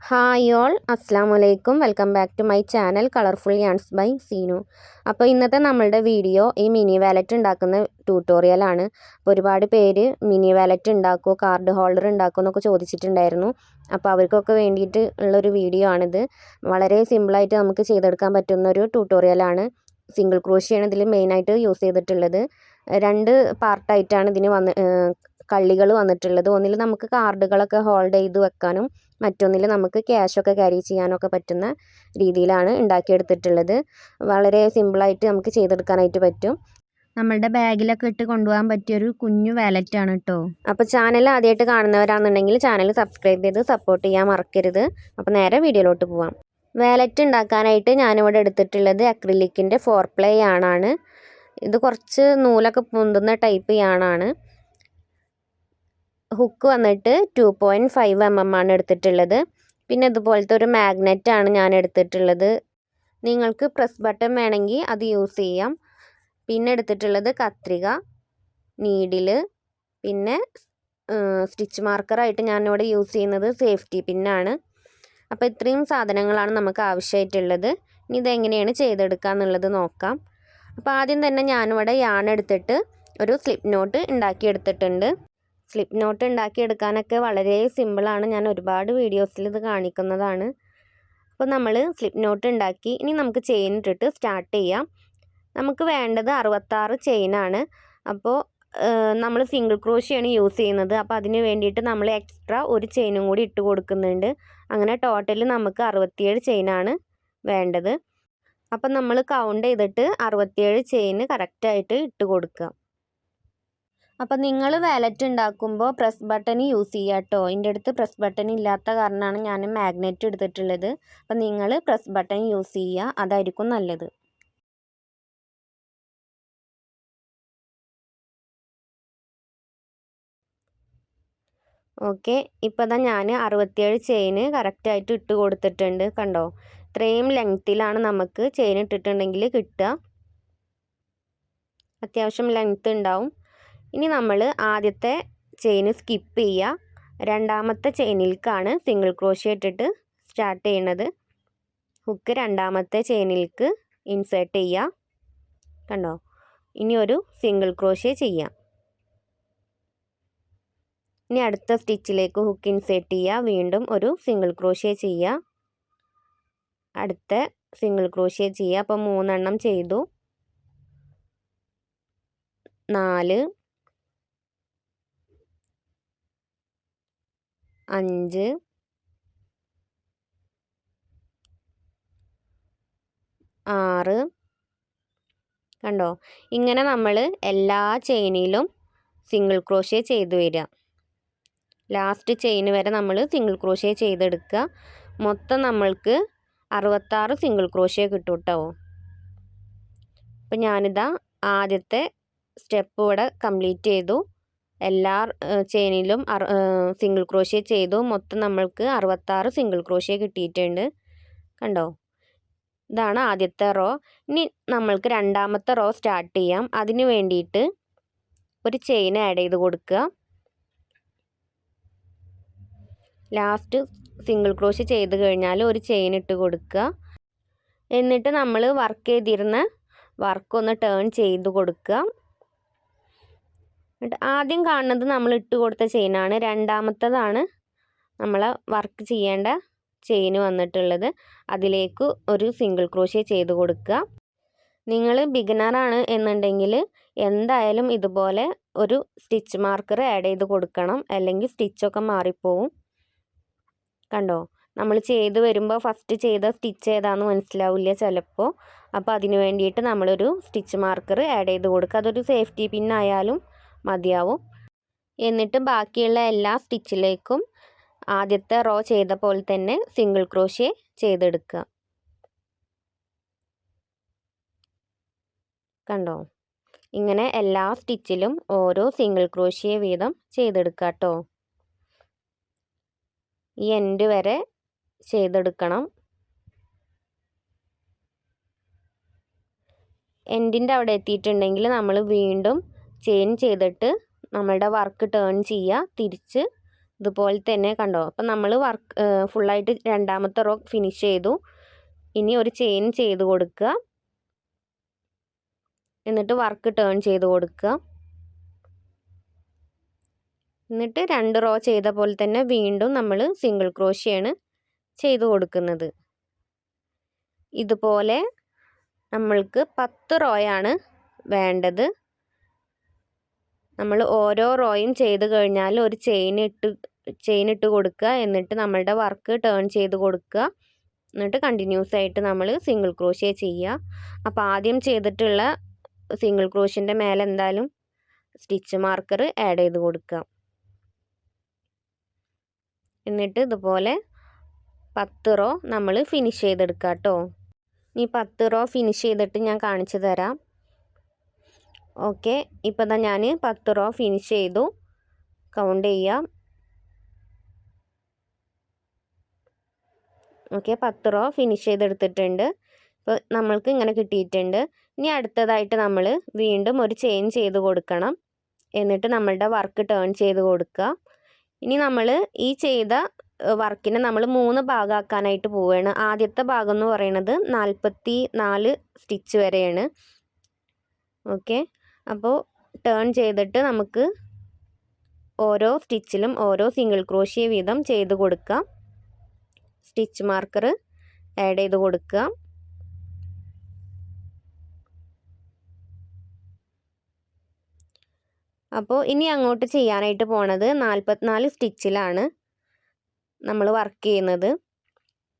Hi all അസ്സാം വലൈക്കും welcome back to my channel colourful yarns by Seenu അപ്പോൾ ഇന്നത്തെ നമ്മളുടെ വീഡിയോ ഈ മിനി വാലറ്റ് ഉണ്ടാക്കുന്ന ട്യൂട്ടോറിയലാണ് അപ്പോൾ ഒരുപാട് പേര് മിനി വാലറ്റ് ഉണ്ടാക്കുമോ കാർഡ് ഹോൾഡർ ഉണ്ടാക്കുമോ എന്നൊക്കെ ചോദിച്ചിട്ടുണ്ടായിരുന്നു. അപ്പോൾ അവർക്കൊക്കെ വേണ്ടിയിട്ട് ഉള്ളൊരു വീഡിയോ ആണിത്. വളരെ സിമ്പിളായിട്ട് നമുക്ക് ചെയ്തെടുക്കാൻ പറ്റുന്ന ഒരു ട്യൂട്ടോറിയലാണ് സിംഗിൾ ക്രോഷിയാണ് ഇതിൽ മെയിനായിട്ട് യൂസ് ചെയ്തിട്ടുള്ളത്. രണ്ട് പാർട്ടായിട്ടാണ് ഇതിന് വന്ന് കള്ളികൾ വന്നിട്ടുള്ളത്. ഒന്നിൽ നമുക്ക് കാർഡുകളൊക്കെ ഹോൾഡ് ചെയ്ത് വെക്കാനും മറ്റൊന്നിൽ നമുക്ക് ക്യാഷൊക്കെ ക്യാരി ചെയ്യാനൊക്കെ പറ്റുന്ന രീതിയിലാണ് ഉണ്ടാക്കിയെടുത്തിട്ടുള്ളത്. വളരെ സിമ്പിളായിട്ട് നമുക്ക് ചെയ്തെടുക്കാനായിട്ട് പറ്റും. നമ്മളുടെ ബാഗിലൊക്കെ ഇട്ട് കൊണ്ടുപോകാൻ പറ്റിയൊരു കുഞ്ഞു വാലറ്റ് ആണ് കേട്ടോ അപ്പോൾ ചാനൽ ആദ്യമായിട്ട് കാണുന്നവരാണെന്നുണ്ടെങ്കിൽ ചാനൽ സബ്സ്ക്രൈബ് ചെയ്ത് സപ്പോർട്ട് ചെയ്യാൻ മറക്കരുത്. അപ്പോൾ നേരെ വീഡിയോയിലോട്ട് പോവാം. വാലറ്റ് ഉണ്ടാക്കാനായിട്ട് ഞാനിവിടെ എടുത്തിട്ടുള്ളത് അക്രിലിക്കിന്റെ ഫോർ പ്ലേ ആണാണ്. ഇത് കുറച്ച് നൂലൊക്കെ പൊന്തുന്ന ടൈപ്പ് യാണാണ് ഹുക്ക് വന്നിട്ട് two point five M M ആണ് എടുത്തിട്ടുള്ളത്. പിന്നെ ഇതുപോലത്തെ ഒരു മാഗ്നറ്റാണ് ഞാൻ എടുത്തിട്ടുള്ളത്. നിങ്ങൾക്ക് പ്രസ് ബട്ടൺ വേണമെങ്കിൽ അത് യൂസ് ചെയ്യാം. പിന്നെ എടുത്തിട്ടുള്ളത് കത്രിക നീഡിൽ പിന്നെ സ്റ്റിച്ച് മാർക്കറായിട്ട് ഞാനിവിടെ യൂസ് ചെയ്യുന്നത് സേഫ്റ്റി പിന്നാണ് അപ്പോൾ ഇത്രയും സാധനങ്ങളാണ് നമുക്ക് ആവശ്യമായിട്ടുള്ളത്. ഇനി ഇതെങ്ങനെയാണ് ചെയ്തെടുക്കുക എന്നുള്ളത് നോക്കാം. അപ്പോൾ ആദ്യം തന്നെ ഞാനിവിടെ യാൺ എടുത്തിട്ട് ഒരു സ്ലിപ്പ് നോട്ട് ഉണ്ടാക്കിയെടുത്തിട്ടുണ്ട്. സ്ലിപ്പ് നോട്ട് ഉണ്ടാക്കിയെടുക്കാനൊക്കെ വളരെ സിമ്പിളാണ് ഞാൻ ഒരുപാട് വീഡിയോസിൽ ഇത് കാണിക്കുന്നതാണ്. അപ്പോൾ നമ്മൾ സ്ലിപ്പ് നോട്ട് ഉണ്ടാക്കി ഇനി നമുക്ക് ചെയിൻ ഇട്ടിട്ട് സ്റ്റാർട്ട് ചെയ്യാം. നമുക്ക് വേണ്ടത് അറുപത്താറ് ചെയിനാണ് അപ്പോൾ നമ്മൾ സിംഗിൾ ക്രോഷിയാണ് യൂസ് ചെയ്യുന്നത്. അപ്പോൾ അതിന് വേണ്ടിയിട്ട് നമ്മൾ എക്സ്ട്രാ ഒരു ചെയിനും കൂടി ഇട്ട് കൊടുക്കുന്നുണ്ട്. അങ്ങനെ ടോട്ടൽ നമുക്ക് അറുപത്തിയേഴ് ചെയിനാണ് വേണ്ടത്. അപ്പം നമ്മൾ കൗണ്ട് ചെയ്തിട്ട് അറുപത്തിയേഴ് ചെയിന് കറക്റ്റായിട്ട് ഇട്ട് കൊടുക്കുക. അപ്പം നിങ്ങൾ വാലറ്റ് ഉണ്ടാക്കുമ്പോൾ പ്രസ് ബട്ടൺ യൂസ് ചെയ്യുക കേട്ടോ എന്റെ അടുത്ത് പ്രസ് ബട്ടൺ ഇല്ലാത്ത കാരണമാണ് ഞാൻ മാഗ്നറ്റ് എടുത്തിട്ടുള്ളത്. അപ്പം നിങ്ങൾ പ്രസ് ബട്ടൺ യൂസ് ചെയ്യുക. അതായിരിക്കും നല്ലത്. ഓക്കെ. ഇപ്പോൾ തന്നെ ഞാൻ അറുപത്തിയേഴ് ചെയിന് കറക്റ്റായിട്ട് ഇട്ട് കൊടുത്തിട്ടുണ്ട് കണ്ടോ? ഇത്രയും ലെങ്ത്തിലാണ് നമുക്ക് ചെയിൻ ഇട്ടിട്ടുണ്ടെങ്കിൽ കിട്ടുക. അത്യാവശ്യം ലെങ്ത്ത് ഉണ്ടാവും. ഇനി നമ്മൾ ആദ്യത്തെ ചെയിൻ സ്കിപ്പ് ചെയ്യുക രണ്ടാമത്തെ ചെയിനിൽക്കാണ് സിംഗിൾ ക്രോഷ്യ ഇട്ടിട്ട് സ്റ്റാർട്ട് ചെയ്യണത്. ഹുക്ക് രണ്ടാമത്തെ ചെയിനിൽക്ക് ഇൻസേർട്ട് ചെയ്യുക കണ്ടോ? ഇനി ഒരു സിംഗിൾ ക്രോഷ്യ ചെയ്യാം. ഇനി അടുത്ത സ്റ്റിച്ചിലേക്ക് ഹുക്ക് ഇൻസേർട്ട് ചെയ്യുക വീണ്ടും ഒരു സിംഗിൾ ക്രോഷ്യ ചെയ്യുക അടുത്ത സിംഗിൾ ക്രോഷ്യ ചെയ്യുക അപ്പോൾ മൂന്നെണ്ണം ചെയ്തു. നാല് അഞ്ച്. ആറ്. കണ്ടോ? ഇങ്ങനെ നമ്മൾ എല്ലാ ചെയിനിലും സിംഗിൾ ക്രോഷ്യ ചെയ്ത് വരിക. ലാസ്റ്റ് ചെയിൻ വരെ നമ്മൾ സിംഗിൾ ക്രോഷ്യ ചെയ്തെടുക്കുക. മൊത്തം നമ്മൾക്ക് അറുപത്താറ് സിംഗിൾ ക്രോഷ്യ കിട്ടും കേട്ടോ അപ്പം ഞാനിതാ ആദ്യത്തെ സ്റ്റെപ്പ് ഇവിടെ കംപ്ലീറ്റ് ചെയ്തു. എല്ലാ ചെയിനിലും സിംഗിൾ ക്രോഷ്യ ചെയ്തു. മൊത്തം നമ്മൾക്ക് അറുപത്താറ് സിംഗിൾ ക്രോഷ്യ കിട്ടിയിട്ടുണ്ട്. കണ്ടോ? ഇതാണ് ആദ്യത്തെ റോ ഇനി നമ്മൾക്ക് രണ്ടാമത്തെ റോ സ്റ്റാർട്ട് ചെയ്യാം. അതിന് വേണ്ടിയിട്ട് ഒരു ചെയിൻ ആഡ് ചെയ്ത് കൊടുക്കുക. ലാസ്റ്റ് സിംഗിൾ ക്രോഷ്യ ചെയ്ത് കഴിഞ്ഞാൽ ഒരു ചെയിൻ ഇട്ട് കൊടുക്കുക. എന്നിട്ട് നമ്മൾ വർക്ക് ചെയ്തിരുന്ന വർക്കൊന്ന് ടേൺ ചെയ്ത് കൊടുക്കുക. എന്നിട്ട് ആദ്യം കാണുന്നത് നമ്മൾ ഇട്ട് കൊടുത്ത ചെയിനാണ് രണ്ടാമത്തതാണ് നമ്മൾ വർക്ക് ചെയ്യേണ്ട ചെയിൻ വന്നിട്ടുള്ളത്. അതിലേക്ക് ഒരു സിംഗിൾ ക്രോഷ്യ ചെയ്ത് കൊടുക്കുക നിങ്ങൾ ബിഗിനറാണ് എന്നുണ്ടെങ്കിൽ എന്തായാലും ഇതുപോലെ ഒരു സ്റ്റിച്ച് മാർക്കർ ആഡ് ചെയ്ത് കൊടുക്കണം. അല്ലെങ്കിൽ സ്റ്റിച്ചൊക്കെ മാറിപ്പോവും. കണ്ടോ? നമ്മൾ ചെയ്ത് വരുമ്പോൾ ഫസ്റ്റ് ചെയ്ത സ്റ്റിച്ച് ഏതാണെന്ന് മനസ്സിലാവില്ല ചിലപ്പോൾ അപ്പോൾ അതിന് വേണ്ടിയിട്ട് നമ്മളൊരു സ്റ്റിച്ച് മാർക്കർ ആഡ് ചെയ്ത് കൊടുക്കുക അതൊരു സേഫ്റ്റി പിന്നായാലും മതിയാവും. എന്നിട്ട് ബാക്കിയുള്ള എല്ലാ സ്റ്റിച്ചിലേക്കും ആദ്യത്തെ റോ ചെയ്ത പോലെ തന്നെ സിംഗിൾ ക്രോഷ്യ ചെയ്തെടുക്കുക. കണ്ടോ? ഇങ്ങനെ എല്ലാ സ്റ്റിച്ചിലും ഓരോ സിംഗിൾ ക്രോഷ്യ വീതം ചെയ്തെടുക്കുക കേട്ടോ. ഈ എൻഡ് വരെ ചെയ്തെടുക്കണം. എൻഡിന്റെ അവിടെ എത്തിയിട്ടുണ്ടെങ്കിൽ നമ്മൾ വീണ്ടും ചെയിൻ ചെയ്തിട്ട് നമ്മളുടെ വർക്ക് ടേൺ ചെയ്യുക തിരിച്ച് ഇതുപോലെ തന്നെ കണ്ടോ? അപ്പം നമ്മൾ വർക്ക് ഫുള്ളായിട്ട് രണ്ടാമത്തെ റോ ഫിനിഷ് ചെയ്തു. ഇനി ഒരു ചെയിൻ ചെയ്ത് കൊടുക്കുക. എന്നിട്ട് വർക്ക് ടേൺ ചെയ്ത് കൊടുക്കുക. എന്നിട്ട് രണ്ട് റോ ചെയ്ത പോലെ തന്നെ വീണ്ടും നമ്മൾ സിംഗിൾ ക്രോഷ്യാണ് ചെയ്ത് കൊടുക്കുന്നത്. ഇതുപോലെ നമ്മൾക്ക് പത്ത് റോയാണ് വേണ്ടത്. നമ്മൾ ഓരോ റോയും ചെയ്ത് കഴിഞ്ഞാൽ ഒരു ചെയിൻ ഇട്ട് ചെയിൻ ഇട്ട് കൊടുക്കുക. എന്നിട്ട് നമ്മളുടെ വർക്ക് ടേൺ ചെയ്ത് കൊടുക്കുക. എന്നിട്ട് കണ്ടിന്യൂസ് ആയിട്ട് നമ്മൾ സിംഗിൾ ക്രോഷ്യ ചെയ്യുക. അപ്പോൾ ആദ്യം ചെയ്തിട്ടുള്ള സിംഗിൾ ക്രോഷ്യന്റെ മേലെ എന്തായാലും സ്റ്റിച്ച് മാർക്കർ ആഡ് ചെയ്ത് കൊടുക്കുക. എന്നിട്ട് ഇതുപോലെ പത്ത് റോ നമ്മൾ ഫിനിഷ് ചെയ്തെടുക്കുക കേട്ടോ. ഈ പത്ത് റോ ഫിനിഷ് ചെയ്തിട്ട് ഞാൻ കാണിച്ചു തരാം. ഓക്കെ. ഇപ്പോൾ തന്നെ ഞാൻ പത്ത് റോ ഫിനിഷ് ചെയ്തു. കൗണ്ട് ചെയ്യാം. ഓക്കെ പത്ത് റോ ഫിനിഷ് ചെയ്തെടുത്തിട്ടുണ്ട്. ഇപ്പോൾ നമ്മൾക്ക് ഇങ്ങനെ കിട്ടിയിട്ടുണ്ട്. ഇനി അടുത്തതായിട്ട് നമ്മൾ വീണ്ടും ഒരു ചെയിൻ ചെയ്ത് കൊടുക്കണം. എന്നിട്ട് നമ്മളുടെ വർക്ക് ടേൺ ചെയ്ത് കൊടുക്കുക ഇനി നമ്മൾ ഈ ചെയ്ത വർക്കിനെ നമ്മൾ മൂന്ന് ഭാഗമാക്കാനായിട്ട് പോവുകയാണ് ആദ്യത്തെ ഭാഗം എന്ന് പറയുന്നത് നാൽപ്പത്തി നാല് സ്റ്റിച്ച് വരെയാണ്. ഓക്കെ. അപ്പോൾ ടേൺ ചെയ്തിട്ട് നമുക്ക് ഓരോ സ്റ്റിച്ചിലും ഓരോ സിംഗിൾ ക്രോഷ്യ വീതം ചെയ്ത് കൊടുക്കാം. സ്റ്റിച്ച് മാർക്കർ ആഡ് ചെയ്ത് കൊടുക്കുക അപ്പോൾ ഇനി അങ്ങോട്ട് ചെയ്യാനായിട്ട് പോണത് നാൽപ്പത്തിനാല് സ്റ്റിച്ചിലാണ് നമ്മൾ വർക്ക് ചെയ്യുന്നത്.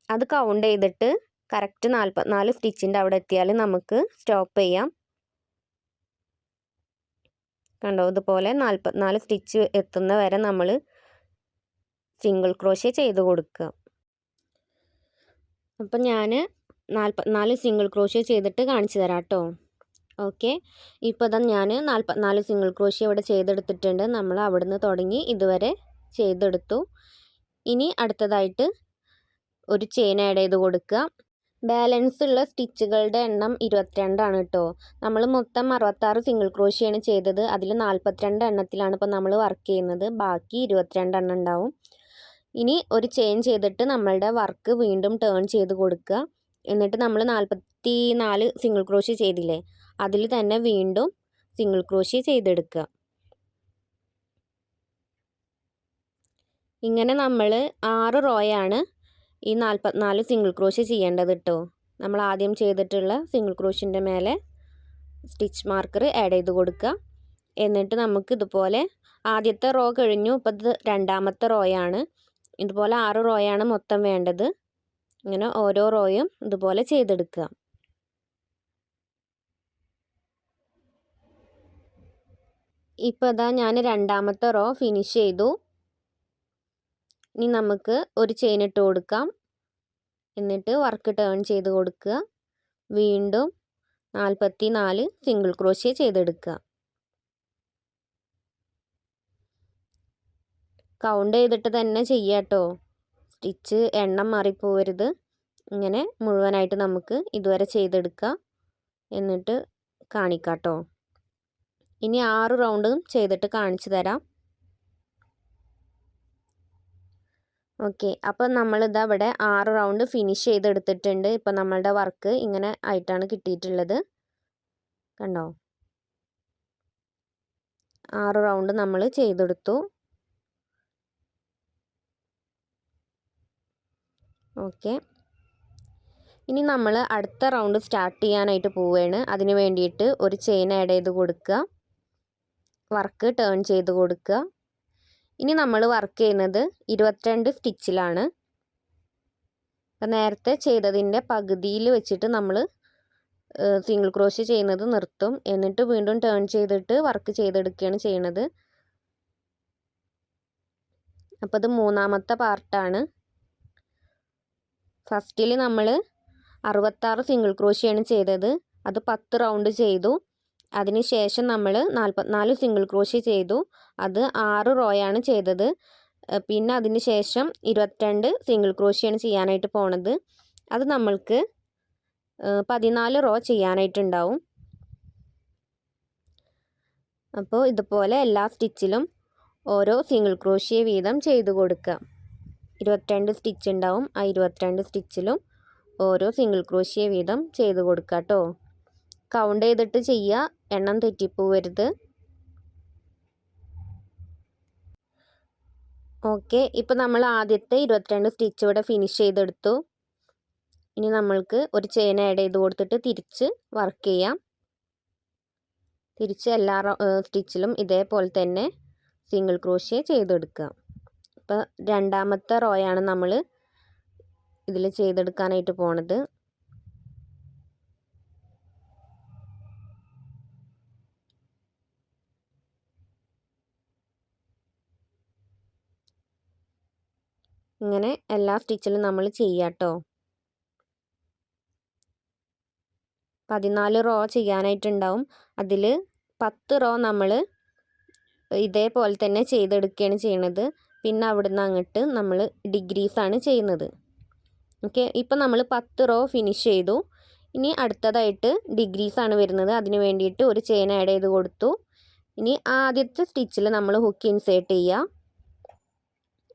അത് കൗണ്ട് ചെയ്തിട്ട് കറക്റ്റ് നാൽപ്പത്തിനാല് സ്റ്റിച്ചിന്റെ അവിടെ എത്തിയാൽ നമുക്ക് സ്റ്റോപ്പ് ചെയ്യാം. കണ്ടോ? ഇതുപോലെ നാൽപ്പത്തിനാല് സ്റ്റിച്ച് എത്തുന്ന വരെ നമ്മൾ സിംഗിൾ ക്രോഷ്യ ചെയ്ത് കൊടുക്കുക. അപ്പം ഞാൻ നാൽപ്പത്തിനാല് സിംഗിൾ ക്രോഷ്യ ചെയ്തിട്ട് കാണിച്ചു തരാം കേട്ടോ. ഓക്കെ? ഇപ്പോൾ ഇതാ ഞാൻ നാൽപ്പത്തിനാല് സിംഗിൾ ക്രോഷ്യ ഇവിടെ ചെയ്തെടുത്തിട്ടുണ്ട്. നമ്മൾ അവിടുന്ന് തുടങ്ങി ഇതുവരെ ചെയ്തെടുത്തു. ഇനി അടുത്തതായിട്ട് ഒരു ചെയിൻ ആഡ് ചെയ്ത് കൊടുക്കുക. ബാലൻസ് ഉള്ള സ്റ്റിച്ചുകളുടെ എണ്ണം ഇരുപത്തിരണ്ടാണ് കേട്ടോ നമ്മൾ മൊത്തം അറുപത്താറ് സിംഗിൾ ക്രോഷിയാണ് ചെയ്തത്. അതിൽ നാൽപ്പത്തിരണ്ട് എണ്ണത്തിലാണ് ഇപ്പോൾ നമ്മൾ വർക്ക് ചെയ്യുന്നത്. ബാക്കി ഇരുപത്തിരണ്ട് എണ്ണം ഉണ്ടാവും. ഇനി ഒരു ചെയിൻ ചെയ്തിട്ട് നമ്മളുടെ വർക്ക് വീണ്ടും ടേൺ ചെയ്ത് കൊടുക്കുക. എന്നിട്ട് നമ്മൾ നാൽപ്പത്തി നാല് സിംഗിൾ ക്രോഷി ചെയ്തില്ലേ? അതിൽ തന്നെ വീണ്ടും സിംഗിൾ ക്രോഷി ചെയ്തെടുക്കുക. ഇങ്ങനെ നമ്മൾ ആറ് റോയാണ് ഈ നാൽപ്പത്തിനാല് സിംഗിൾ ക്രോഷ്യ ചെയ്യേണ്ടത് കേട്ടോ നമ്മൾ ആദ്യം ചെയ്തിട്ടുള്ള സിംഗിൾ ക്രോഷ്യന്റെ മേലെ സ്റ്റിച്ച് മാർക്കർ ആഡ് ചെയ്ത് കൊടുക്കുക. എന്നിട്ട് നമുക്ക് ഇതുപോലെ ആദ്യത്തെ റോ കഴിഞ്ഞു ഇപ്പോൾ ഇത് രണ്ടാമത്തെ റോയാണ് ഇതുപോലെ ആറ് റോയാണ് മൊത്തം വേണ്ടത്. ഇങ്ങനെ ഓരോ റോയും ഇതുപോലെ ചെയ്തെടുക്കുക. ഇപ്പോൾ ഇതാ ഞാൻ രണ്ടാമത്തെ റോ ഫിനിഷ് ചെയ്തു. ഇനി നമുക്ക് ഒരു ചെയിൻ ഇട്ട് കൊടുക്കാം. എന്നിട്ട് വർക്ക് ടേൺ ചെയ്ത് കൊടുക്കുക. വീണ്ടും നാൽപ്പത്തി നാല് സിംഗിൾ ക്രോഷ്യ ചെയ്തെടുക്കുക. കൗണ്ട് ചെയ്തിട്ട് തന്നെ ചെയ്യാട്ടോ സ്റ്റിച്ച് എണ്ണം മാറിപ്പോവരുത്. ഇങ്ങനെ മുഴുവനായിട്ട് നമുക്ക് ഇതുവരെ ചെയ്തെടുക്കാം. എന്നിട്ട് കാണിക്കാട്ടോ ഇനി ആറ് റൗണ്ടും ചെയ്തിട്ട് കാണിച്ചു തരാം. ഓക്കെ. അപ്പോൾ നമ്മളിതാ ഇവിടെ ആറ് റൗണ്ട് ഫിനിഷ് ചെയ്തെടുത്തിട്ടുണ്ട്. ഇപ്പം നമ്മളുടെ വർക്ക് ഇങ്ങനെ ആയിട്ടാണ് കിട്ടിയിട്ടുള്ളത്. കണ്ടോ? ആറ് റൗണ്ട് നമ്മൾ ചെയ്തെടുത്തു. ഓക്കെ. ഇനി നമ്മൾ അടുത്ത റൗണ്ട് സ്റ്റാർട്ട് ചെയ്യാനായിട്ട് പോവുകയാണ്. അതിന് വേണ്ടിയിട്ട് ഒരു ചെയിൻ ആഡ് ചെയ്ത് കൊടുക്കുക. വർക്ക് ടേൺ ചെയ്ത് കൊടുക്കുക. ഇനി നമ്മൾ വർക്ക് ചെയ്യുന്നത് ഇരുപത്തിരണ്ട് സ്റ്റിച്ചിലാണ്. അപ്പം നേരത്തെ ചെയ്തതിന്റെ പകുതിയിൽ വെച്ചിട്ട് നമ്മൾ സിംഗിൾ ക്രോഷ്യ ചെയ്യുന്നത് നിർത്തും. എന്നിട്ട് വീണ്ടും ടേൺ ചെയ്തിട്ട് വർക്ക് ചെയ്തെടുക്കുകയാണ് ചെയ്യണത്. അപ്പോൾ ഇത് മൂന്നാമത്തെ പാർട്ടാണ് ഫസ്റ്റിൽ നമ്മൾ അറുപത്താറ് സിംഗിൾ ക്രോഷ്യാണ് ചെയ്തത്. അത് പത്ത് റൗണ്ട് ചെയ്തു. അതിനുശേഷം നമ്മൾ നാൽപ്പത്തിനാല് സിംഗിൾ ക്രോഷ്യ ചെയ്തു. അത് ആറ് റോയാണ് ചെയ്തത്. പിന്നെ അതിന് ശേഷം ഇരുപത്തിരണ്ട് സിംഗിൾ ക്രോഷ്യാണ് ചെയ്യാനായിട്ട് പോണത്. അത് നമ്മൾക്ക് പതിനാല് റോ ചെയ്യാനായിട്ടുണ്ടാവും. അപ്പോൾ ഇതുപോലെ എല്ലാ സ്റ്റിച്ചിലും ഓരോ സിംഗിൾ ക്രോഷ്യ വീതം ചെയ്ത് കൊടുക്കുക ഇരുപത്തിരണ്ട് സ്റ്റിച്ച് ഉണ്ടാവും. ആ ഇരുപത്തിരണ്ട് സ്റ്റിച്ചിലും ഓരോ സിംഗിൾ ക്രോഷ്യ വീതം ചെയ്ത് കൊടുക്കുക കേട്ടോ കൗണ്ട് ചെയ്തിട്ട് ചെയ്യുക എണ്ണം തെറ്റിപ്പോവരുത് ഓക്കെ ഇപ്പോൾ നമ്മൾ ആദ്യത്തെ ഇരുപത്തിരണ്ട് സ്റ്റിച്ച് ഇവിടെ ഫിനിഷ് ചെയ്തെടുത്തു. ഇനി നമ്മൾക്ക് ഒരു ചെയിൻ ആഡ് ചെയ്ത് കൊടുത്തിട്ട് തിരിച്ച് വർക്ക് ചെയ്യാം. തിരിച്ച് എല്ലാ സ്റ്റിച്ചിലും ഇതേപോലെ തന്നെ സിംഗിൾ ക്രോഷ്യ ചെയ്തെടുക്കുക. ഇപ്പോൾ രണ്ടാമത്തെ റോയാണ് നമ്മൾ ഇതിൽ ചെയ്തെടുക്കാനായിട്ട് പോണത്. ഇങ്ങനെ എല്ലാ സ്റ്റിച്ചിലും നമ്മൾ ചെയ്യാട്ടോ. പതിനാല് റോ ചെയ്യാനായിട്ടുണ്ടാവും. അതിൽ പത്ത് റോ നമ്മൾ ഇതേപോലെ തന്നെ ചെയ്തെടുക്കുകയാണ് ചെയ്യണത്. പിന്നെ അവിടുന്ന് അങ്ങോട്ട് നമ്മൾ ഡിഗ്രീസാണ് ചെയ്യുന്നത്. ഓക്കെ? ഇപ്പം നമ്മൾ പത്ത് റോ ഫിനിഷ് ചെയ്തു. ഇനി അടുത്തതായിട്ട് ഡിഗ്രീസാണ് വരുന്നത്. അതിന് വേണ്ടിയിട്ട് ഒരു ചെയിൻ ആഡ് ചെയ്ത് കൊടുത്തു. ഇനി ആദ്യത്തെ സ്റ്റിച്ചിൽ നമ്മൾ ഹുക്ക് ഇൻസേർട്ട് ചെയ്യുക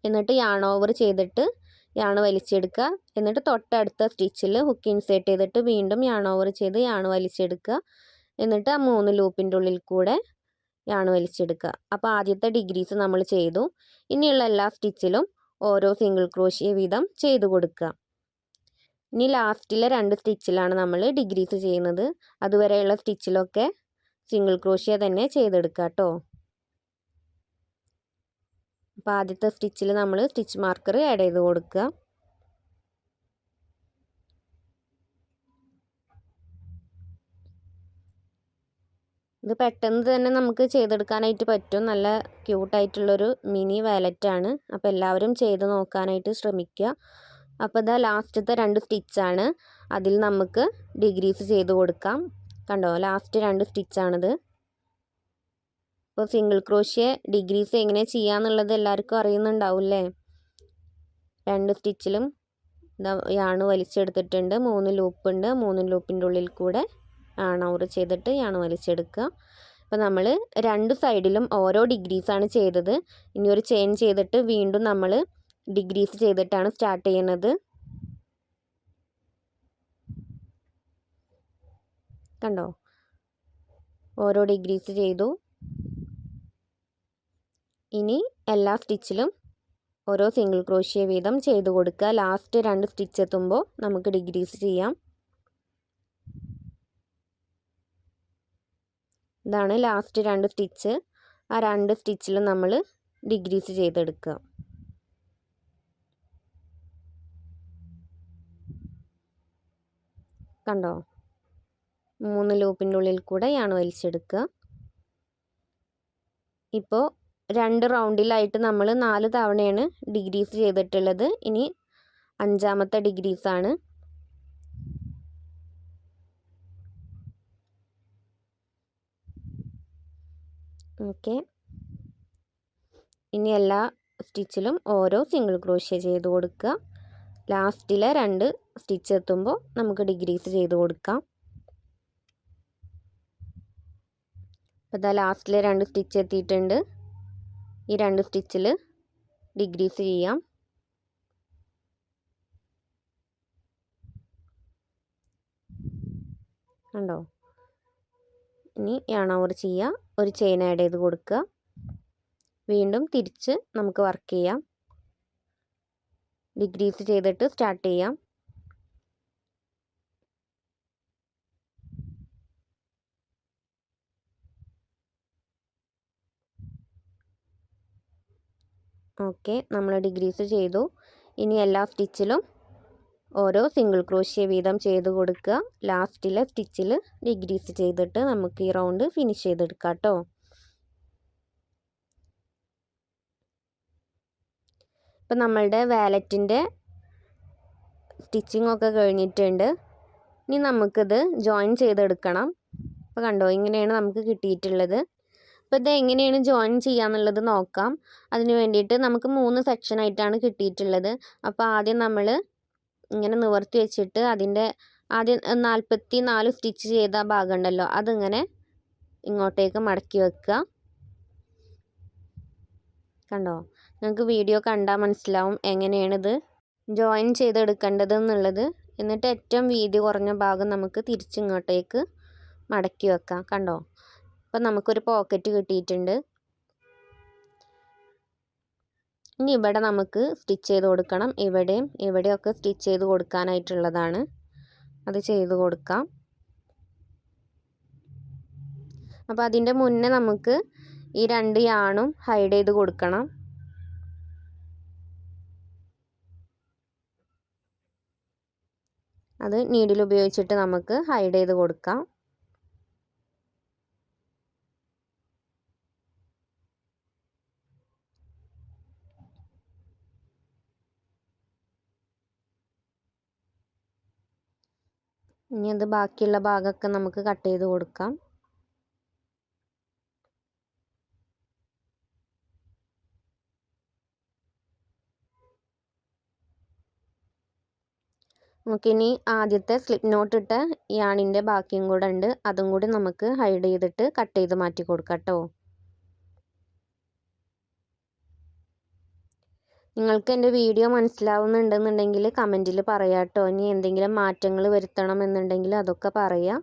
എന്നിട്ട് യാൺ ഓവർ ചെയ്തിട്ട് യാൺ വലിച്ചെടുക്കുക. എന്നിട്ട് തൊട്ടടുത്ത സ്റ്റിച്ചിൽ ഹുക്ക് ഇൻസേർട്ട് ചെയ്തിട്ട് വീണ്ടും യാൺ ഓവർ ചെയ്ത് യാൺ വലിച്ചെടുക്കുക. എന്നിട്ട് ആ മൂന്ന് ലൂപ്പിന്റെ ഉള്ളിൽ കൂടെ യാൺ വലിച്ചെടുക്കുക. അപ്പോൾ ആദ്യത്തെ ഡിഗ്രീസ് നമ്മൾ ചെയ്തു. ഇനിയുള്ള എല്ലാ സ്റ്റിച്ചിലും ഓരോ സിംഗിൾ ക്രോഷ്യ വീതം ചെയ്തു കൊടുക്കുക. ഇനി ലാസ്റ്റിലെ രണ്ട് സ്റ്റിച്ചിലാണ് നമ്മൾ ഡിഗ്രീസ് ചെയ്യുന്നത്. അതുവരെയുള്ള സ്റ്റിച്ചിലൊക്കെ സിംഗിൾ ക്രോഷ്യ തന്നെ ചെയ്തെടുക്കുക കേട്ടോ. അപ്പോൾ ആദ്യത്തെ സ്റ്റിച്ചിൽ നമ്മൾ സ്റ്റിച്ച് മാർക്കർ ആഡ് ചെയ്ത് കൊടുക്കുക ഇത് പെട്ടെന്ന് തന്നെ നമുക്ക് ചെയ്തെടുക്കാനായിട്ട് പറ്റും. നല്ല ക്യൂട്ടായിട്ടുള്ളൊരു മിനി വാലറ്റാണ് അപ്പോൾ എല്ലാവരും ചെയ്ത് നോക്കാനായിട്ട് ശ്രമിക്കുക അപ്പോൾ ഇതാ ലാസ്റ്റത്തെ രണ്ട് സ്റ്റിച്ചാണ് അതിൽ നമുക്ക് ഡിഗ്രീസ് ചെയ്ത് കൊടുക്കാം. കണ്ടോ? ലാസ്റ്റ് രണ്ട് സ്റ്റിച്ചാണിത് ഇപ്പോൾ സിംഗിൾ ക്രോഷ്യ ഡിഗ്രീസ് എങ്ങനെ ചെയ്യാന്നുള്ളത് എല്ലാവർക്കും അറിയുന്നുണ്ടാവില്ലേ? രണ്ട് സ്റ്റിച്ചിലും യാണ് വലിച്ചെടുത്തിട്ടുണ്ട്. മൂന്ന് ലൂപ്പുണ്ട് മൂന്ന് ലൂപ്പിന്റെ ഉള്ളിൽ കൂടെ ആണൗറ് ചെയ്തിട്ട് യാണ് വലിച്ചെടുക്കുക. അപ്പോൾ നമ്മൾ രണ്ട് സൈഡിലും ഓരോ ഡിഗ്രീസാണ് ചെയ്തത്. ഇനി ഒരു ചെയിൻ ചെയ്തിട്ട് വീണ്ടും നമ്മൾ ഡിഗ്രീസ് ചെയ്തിട്ടാണ് സ്റ്റാർട്ട് ചെയ്യുന്നത് കണ്ടോ? ഓരോ ഡിഗ്രീസ് ചെയ്തു. ഇനി എല്ലാ സ്റ്റിച്ചിലും ഓരോ സിംഗിൾ ക്രോഷ്യ വീതം ചെയ്ത് കൊടുക്കുക. ലാസ്റ്റ് രണ്ട് സ്റ്റിച്ച് എത്തുമ്പോൾ നമുക്ക് ഡിഗ്രീസ് ചെയ്യാം. ഇതാണ് ലാസ്റ്റ് രണ്ട് സ്റ്റിച്ച് ആ രണ്ട് സ്റ്റിച്ചിൽ നമ്മൾ ഡിഗ്രീസ് ചെയ്തെടുക്കുക. കണ്ടോ? മൂന്ന് ലൂപ്പിന്റെ ഉള്ളിൽ കൂടെ യാണ് വലിച്ചെടുക്കുക. ഇപ്പോൾ രണ്ട് റൗണ്ടിലായിട്ട് നമ്മൾ നാല് തവണയാണ് ഡിഗ്രീസ് ചെയ്തിട്ടുള്ളത്. ഇനി അഞ്ചാമത്തെ ഡിഗ്രീസാണ് ഓക്കെ ഇനി എല്ലാ സ്റ്റിച്ചിലും ഓരോ സിംഗിൾ ക്രോഷ്യ ചെയ്ത് കൊടുക്കുക. ലാസ്റ്റിലെ രണ്ട് സ്റ്റിച്ച് എത്തുമ്പോൾ നമുക്ക് ഡിഗ്രീസ് ചെയ്ത് കൊടുക്കാം. അപ്പോൾ ഇതാ ലാസ്റ്റിലെ രണ്ട് സ്റ്റിച്ച് എത്തിയിട്ടുണ്ട്. ഈ രണ്ട് സ്റ്റിച്ചിൽ ഡിഗ്രീസ് ചെയ്യാം. കണ്ടോ? ഇനി യാണോവർ ചെയ്യുക ഒരു ചെയിൻ ആഡ് ചെയ്ത് കൊടുക്കുക. വീണ്ടും തിരിച്ച് നമുക്ക് വർക്ക് ചെയ്യാം. ഡിഗ്രീസ് ചെയ്തിട്ട് സ്റ്റാർട്ട് ചെയ്യാം. ഓക്കെ നമ്മൾ ഡിഗ്രീസ് ചെയ്തു. ഇനി എല്ലാ സ്റ്റിച്ചിലും ഓരോ സിംഗിൾ ക്രോഷ്യ വീതം ചെയ്ത് കൊടുക്കുക. ലാസ്റ്റിലെ സ്റ്റിച്ചിൽ ഡിഗ്രീസ് ചെയ്തിട്ട് നമുക്ക് ഈ റൗണ്ട് ഫിനിഷ് ചെയ്തെടുക്കാം കേട്ടോ. ഇപ്പം നമ്മളുടെ വാലറ്റിന്റെ സ്റ്റിച്ചിങ് ഒക്കെ കഴിഞ്ഞിട്ടുണ്ട്. ഇനി നമുക്കിത് ജോയിൻ ചെയ്തെടുക്കണം. അപ്പോൾ കണ്ടോ ഇങ്ങനെയാണ് നമുക്ക് കിട്ടിയിട്ടുള്ളത്. അപ്പോൾ ഇത് എങ്ങനെയാണ് ജോയിൻ ചെയ്യാന്നുള്ളത് നോക്കാം. അതിന് വേണ്ടിയിട്ട് നമുക്ക് മൂന്ന് സെക്ഷൻ ആയിട്ടാണ് കിട്ടിയിട്ടുള്ളത്. അപ്പോൾ ആദ്യം നമ്മൾ ഇങ്ങനെ നിവർത്തി വെച്ചിട്ട് അതിന്റെ ആദ്യം നാൽപ്പത്തി നാല് സ്റ്റിച്ച് ചെയ്ത ഭാഗം ഉണ്ടല്ലോ അതിങ്ങനെ ഇങ്ങോട്ടേക്ക് മടക്കി വെക്കുക. കണ്ടോ? നിങ്ങൾക്ക് വീഡിയോ കണ്ടാൽ മനസ്സിലാവും എങ്ങനെയാണിത് ജോയിൻ ചെയ്തെടുക്കേണ്ടത് എന്നുള്ളത്. എന്നിട്ട് ഏറ്റവും വീതി കുറഞ്ഞ ഭാഗം നമുക്ക് തിരിച്ചിങ്ങോട്ടേക്ക് മടക്കി വെക്കാം. കണ്ടോ? അപ്പം നമുക്കൊരു പോക്കറ്റ് കിട്ടിയിട്ടുണ്ട്. ഇനി ഇവിടെ നമുക്ക് സ്റ്റിച്ച് ചെയ്ത് കൊടുക്കണം. ഇവിടെയും ഇവിടെയൊക്കെ സ്റ്റിച്ച് ചെയ്ത് കൊടുക്കാനായിട്ടുള്ളതാണ്. അത് ചെയ്ത് കൊടുക്കാം. അപ്പോൾ അതിന്റെ മുന്നേ നമുക്ക് ഈ രണ്ട് യാണും ഹൈഡ് ചെയ്ത് കൊടുക്കണം. അത് നീഡിൽ ഉപയോഗിച്ചിട്ട് നമുക്ക് ഹൈഡ് ചെയ്ത് കൊടുക്കാം. ഇനി അത് ബാക്കിയുള്ള ഭാഗമൊക്കെ നമുക്ക് കട്ട് ചെയ്ത് കൊടുക്കാം. നമുക്കിനി ആദ്യത്തെ സ്ലിപ്പ് നോട്ട് ഇട്ട യാണിന്റെ ബാക്കിയും കൂടെ ഉണ്ട്. അതും കൂടി നമുക്ക് ഹൈഡ് ചെയ്തിട്ട് കട്ട് ചെയ്ത് മാറ്റി കൊടുക്കാം കേട്ടോ. നിങ്ങൾക്ക് എന്റെ വീഡിയോ മനസ്സിലാവുന്നുണ്ടെന്നുണ്ടെങ്കിൽ കമന്റിൽ പറയാം കേട്ടോ ഇനി എന്തെങ്കിലും മാറ്റങ്ങൾ വരുത്തണം എന്നുണ്ടെങ്കിൽ അതൊക്കെ പറയാം.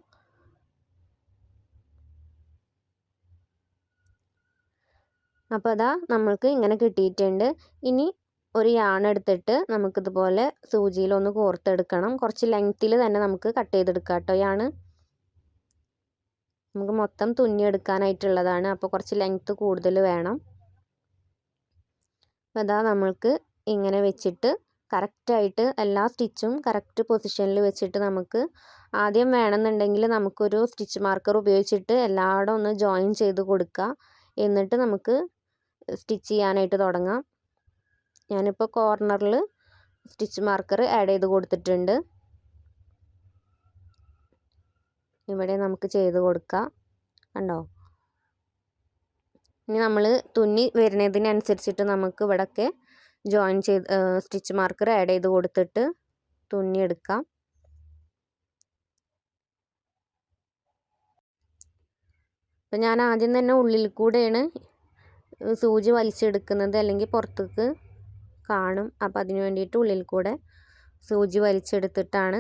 അപ്പോൾ അതാ നമ്മൾക്ക് ഇങ്ങനെ കിട്ടിയിട്ടുണ്ട്. ഇനി ഒരു യാൺ എടുത്തിട്ട് നമുക്കിതുപോലെ സൂചിയിലൊന്ന് കോർത്തെടുക്കണം. കുറച്ച് ലെങ്ത്തിൽ തന്നെ നമുക്ക് കട്ട് ചെയ്തെടുക്കാം കേട്ടോ യാണ് നമുക്ക് മൊത്തം തുന്നിയെടുക്കാനായിട്ടുള്ളതാണ് അപ്പോൾ കുറച്ച് ലെങ്ത്ത് കൂടുതൽ വേണം. അപ്പോൾ അതാ നമ്മൾക്ക് ഇങ്ങനെ വെച്ചിട്ട് കറക്റ്റായിട്ട് എല്ലാ സ്റ്റിച്ചും കറക്റ്റ് പൊസിഷനിൽ വെച്ചിട്ട് നമുക്ക് ആദ്യം വേണമെന്നുണ്ടെങ്കിൽ നമുക്കൊരു സ്റ്റിച്ച് മാർക്കർ ഉപയോഗിച്ചിട്ട് എല്ലായിടം ഒന്ന് ജോയിൻ ചെയ്ത് കൊടുക്കുക എന്നിട്ട് നമുക്ക് സ്റ്റിച്ച് ചെയ്യാനായിട്ട് തുടങ്ങാം. ഞാനിപ്പോൾ കോർണറിൽ സ്റ്റിച്ച് മാർക്കർ ആഡ് ചെയ്ത് കൊടുത്തിട്ടുണ്ട്. ഇവിടെ നമുക്ക് ചെയ്ത് കൊടുക്കാം. കണ്ടോ? ഇനി നമ്മൾ തുന്നി വരുന്നതിനനുസരിച്ചിട്ട് നമുക്ക് ഇവിടെയൊക്കെ ജോയിൻ ചെയ്ത് സ്റ്റിച്ച് മാർക്കർ ആഡ് ചെയ്ത് കൊടുത്തിട്ട് തുന്നിയെടുക്കാം. അപ്പം ഞാൻ ആദ്യം തന്നെ ഉള്ളിൽ കൂടെയാണ് സൂചി വലിച്ചെടുക്കുന്നത്. അല്ലെങ്കിൽ പുറത്തേക്ക് കാണും. അപ്പം അതിന് വേണ്ടിയിട്ട് ഉള്ളിൽ കൂടെ സൂചി വലിച്ചെടുത്തിട്ടാണ്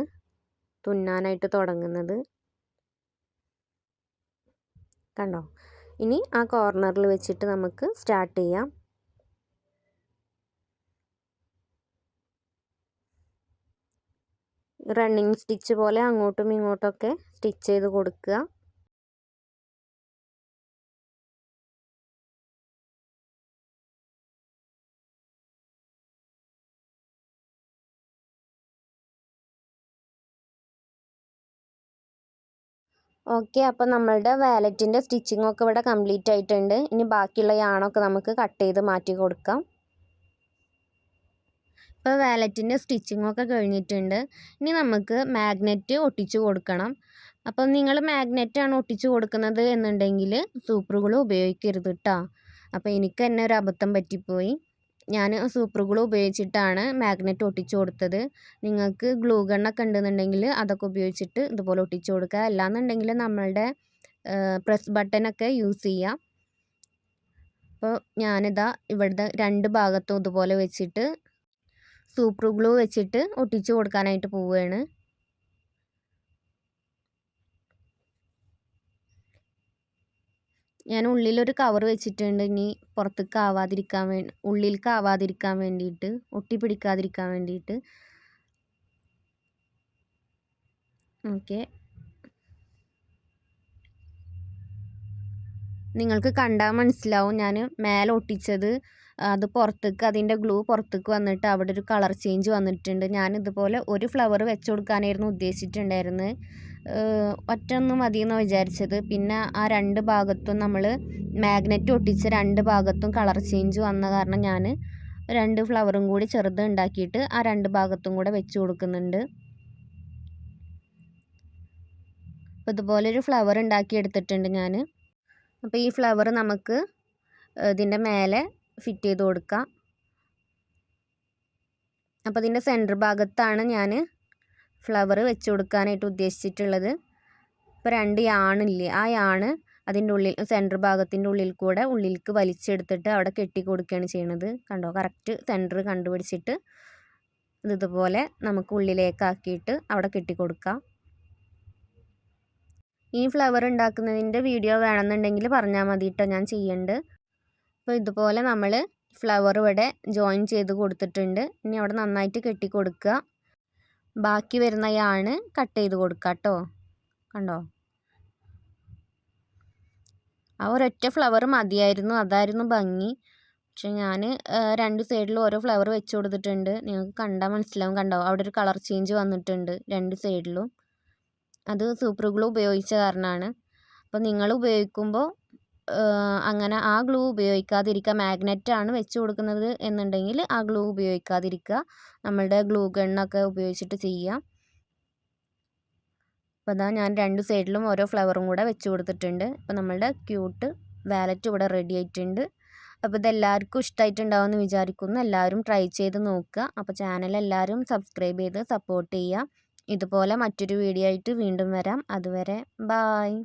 തുന്നാനായിട്ട് തുടങ്ങുന്നത്. കണ്ടോ? ഇനി ആ കോർണറിൽ വെച്ചിട്ട് നമുക്ക് സ്റ്റാർട്ട് ചെയ്യാം. റണ്ണിങ് സ്റ്റിച്ച് പോലെ അങ്ങോട്ടും ഇങ്ങോട്ടൊക്കെ സ്റ്റിച്ച് ചെയ്ത് കൊടുക്കുക. ഓക്കെ അപ്പോൾ നമ്മളുടെ വാലറ്റിന്റെ സ്റ്റിച്ചിങ് ഒക്കെ ഇവിടെ കംപ്ലീറ്റ് ആയിട്ടുണ്ട്. ഇനി ബാക്കിയുള്ള യാണൊക്കെ നമുക്ക് കട്ട് ചെയ്ത് മാറ്റി കൊടുക്കാം. ഇപ്പോൾ വാലറ്റിന്റെ സ്റ്റിച്ചിങ് ഒക്കെ കഴിഞ്ഞിട്ടുണ്ട്. ഇനി നമുക്ക് മാഗ്നറ്റ് ഒട്ടിച്ച് കൊടുക്കണം. അപ്പം നിങ്ങൾ മാഗ്നറ്റാണ് ഒട്ടിച്ച് കൊടുക്കുന്നത് എന്നുണ്ടെങ്കിൽ സൂപ്പർ ഗ്ലൂ ഉപയോഗിക്കരുത് കേട്ടോ അപ്പോൾ എനിക്ക് തന്നെ ഒരു അബദ്ധം പറ്റിപ്പോയി. ഞാൻ സൂപ്പർ ഗ്ലൂ ഉപയോഗിച്ചിട്ടാണ് മാഗ്നറ്റ് ഒട്ടിച്ചു കൊടുത്തത്. നിങ്ങൾക്ക് ഗ്ലൂ ഗണ്ണൊക്കെ ഉണ്ടെന്നുണ്ടെങ്കിൽ അതൊക്കെ ഉപയോഗിച്ചിട്ട് ഇതുപോലെ ഒട്ടിച്ചു കൊടുക്കുക. അല്ലാന്നുണ്ടെങ്കിൽ നമ്മളുടെ പ്രസ് ബട്ടനൊക്കെ യൂസ് ചെയ്യാം. അപ്പോൾ ഞാനിതാ ഇവിടുത്തെ രണ്ട് ഭാഗത്തും ഇതുപോലെ വെച്ചിട്ട് സൂപ്പർ ഗ്ലൂ വെച്ചിട്ട് ഒട്ടിച്ചു കൊടുക്കാനായിട്ട് പോവുകയാണ്. ഞാൻ ഉള്ളിലൊരു കവർ വെച്ചിട്ടുണ്ട്. ഇനി പുറത്തേക്ക് ആവാതിരിക്കാൻ വേണ്ടി ഉള്ളിലേക്ക് ആവാതിരിക്കാൻ വേണ്ടിയിട്ട് ഒട്ടിപ്പിടിക്കാതിരിക്കാൻ വേണ്ടിയിട്ട്. ഓക്കെ നിങ്ങൾക്ക് കണ്ടാൽ മനസ്സിലാവും. ഞാൻ മേലെ ഒട്ടിച്ചത് അത് പുറത്തേക്ക് അതിന്റെ ഗ്ലൂ പുറത്തേക്ക് വന്നിട്ട് അവിടെ ഒരു കളർ ചേഞ്ച് വന്നിട്ടുണ്ട്. ഞാൻ ഇതുപോലെ ഒരു ഫ്ലവർ വെച്ച് കൊടുക്കാനായിരുന്നു ഉദ്ദേശിച്ചിട്ടുണ്ടായിരുന്നത്. ഒറ്റൊന്ന് മതി എന്ന് വിചാരിച്ചത്. പിന്നെ ആ രണ്ട് ഭാഗത്തും നമ്മൾ മാഗ്നറ്റ് ഒട്ടിച്ച് രണ്ട് ഭാഗത്തും കളർ ചേഞ്ച് വന്ന കാരണം ഞാൻ രണ്ട് ഫ്ലവറും കൂടി ചെറുത് ഉണ്ടാക്കിയിട്ട് ആ രണ്ട് ഭാഗത്തും കൂടെ വെച്ച് കൊടുക്കുന്നുണ്ട്. അപ്പോൾ ഇതുപോലെ ഒരു ഫ്ലവർ ഉണ്ടാക്കി എടുത്തിട്ടുണ്ട് ഞാൻ അപ്പോൾ ഈ ഫ്ലവർ നമുക്ക് ഇതിന്റെ മേലെ ഫിറ്റ് ചെയ്ത് കൊടുക്കാം. അപ്പോൾ ഇതിന്റെ സെന്റർ ഭാഗത്താണ് ഞാൻ ഫ്ലവർ വെച്ച് കൊടുക്കാനായിട്ട് ഉദ്ദേശിച്ചിട്ടുള്ളത്. ഇപ്പോൾ രണ്ട് യാണില്ലേ ആ യാണ് അതിന്റെ ഉള്ളിൽ സെന്റർ ഭാഗത്തിന്റെ ഉള്ളിൽ കൂടെ ഉള്ളിലേക്ക് വലിച്ചെടുത്തിട്ട് അവിടെ കെട്ടി കൊടുക്കുകയാണ് ചെയ്യണത്. കണ്ടോ? കറക്റ്റ് സെന്റർ കണ്ടുപിടിച്ചിട്ട് ഇതുപോലെ നമുക്ക് ഉള്ളിലേക്കാക്കിയിട്ട് അവിടെ കെട്ടി കൊടുക്കാം ഈ ഫ്ലവർ ഉണ്ടാക്കുന്നതിന്റെ വീഡിയോ വേണമെന്നുണ്ടെങ്കിൽ പറഞ്ഞാൽ മതി കേട്ടോ ഞാൻ ചെയ്യുന്നുണ്ട് അപ്പോൾ ഇതുപോലെ നമ്മൾ ഫ്ലവർ ഇവിടെ ജോയിൻ ചെയ്ത് കൊടുത്തിട്ടുണ്ട്. ഇനി അവിടെ നന്നായിട്ട് കെട്ടി കൊടുക്കുക ബാക്കി വരുന്ന യാണ് കട്ട് ചെയ്ത് കൊടുക്കുക കേട്ടോ കണ്ടോ? ആ ഒരൊറ്റ ഫ്ലവർ മതിയായിരുന്നു. അതായിരുന്നു ഭംഗി. പക്ഷെ ഞാൻ രണ്ട് സൈഡിലും ഓരോ ഫ്ലവർ വെച്ച് കൊടുത്തിട്ടുണ്ട്. നിങ്ങൾക്ക് കണ്ടാൽ മനസ്സിലാവും കണ്ടോ? അവിടെ ഒരു കളർ ചേഞ്ച് വന്നിട്ടുണ്ട് രണ്ട് സൈഡിലും അത് സൂപ്പർ ഗ്ലൂ ഉപയോഗിച്ച കാരണമാണ്. അപ്പോൾ നിങ്ങൾ ഉപയോഗിക്കുമ്പോൾ അങ്ങനെ ആ ഗ്ലൂ ഉപയോഗിക്കാതിരിക്കുക. മാഗ്നറ്റാണ് വെച്ച് കൊടുക്കുന്നത് എന്നുണ്ടെങ്കിൽ ആ ഗ്ലൂ ഉപയോഗിക്കാതിരിക്കുക. നമ്മളുടെ ഗ്ലൂ ഗണ്ണൊക്കെ ഉപയോഗിച്ചിട്ട് ചെയ്യാം അപ്പോൾ അതാ ഞാൻ രണ്ട് സൈഡിലും ഓരോ ഫ്ലവറും കൂടെ വെച്ച് കൊടുത്തിട്ടുണ്ട്. അപ്പോൾ നമ്മളുടെ ക്യൂട്ട് വാലറ്റ് ഇവിടെ റെഡി ആയിട്ടുണ്ട്. അപ്പോൾ ഇതെല്ലാവർക്കും ഇഷ്ടമായിട്ടുണ്ടാവുമെന്ന് വിചാരിക്കുന്നു. എല്ലാവരും ട്രൈ ചെയ്ത് നോക്കുക. അപ്പോൾ ചാനൽ എല്ലാവരും സബ്സ്ക്രൈബ് ചെയ്ത് സപ്പോർട്ട് ചെയ്യുക. ഇതുപോലെ മറ്റൊരു വീഡിയോ ആയിട്ട് വീണ്ടും വരാം. അതുവരെ ബായ്.